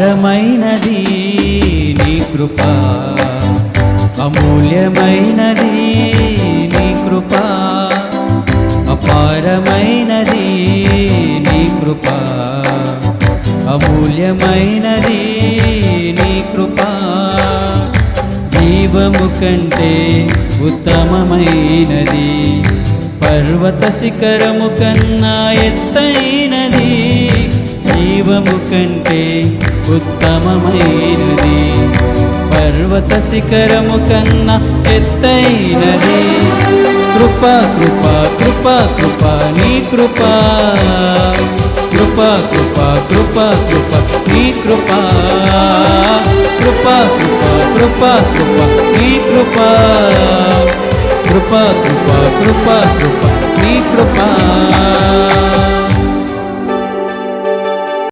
అపారమైనది నీ కృప అమూల్యమైనది నీ కృప అపారమైనది నీ కృప అమూల్యమైనది నీ కృప. జీవము కంటే ఉత్తమమైనది పర్వత శిఖరము కన్నా ఎత్తైనది. జీవము కంటే ఉత్తమమైనది పర్వత శిఖరము కన్నా ఎత్తైనది కృప కృప కృప కృప నీ కృప కృప కృప కృప కృప నీ కృప కృప కృప కృప కృప నీ కృప కృప కృప కృప కృప నీ కృప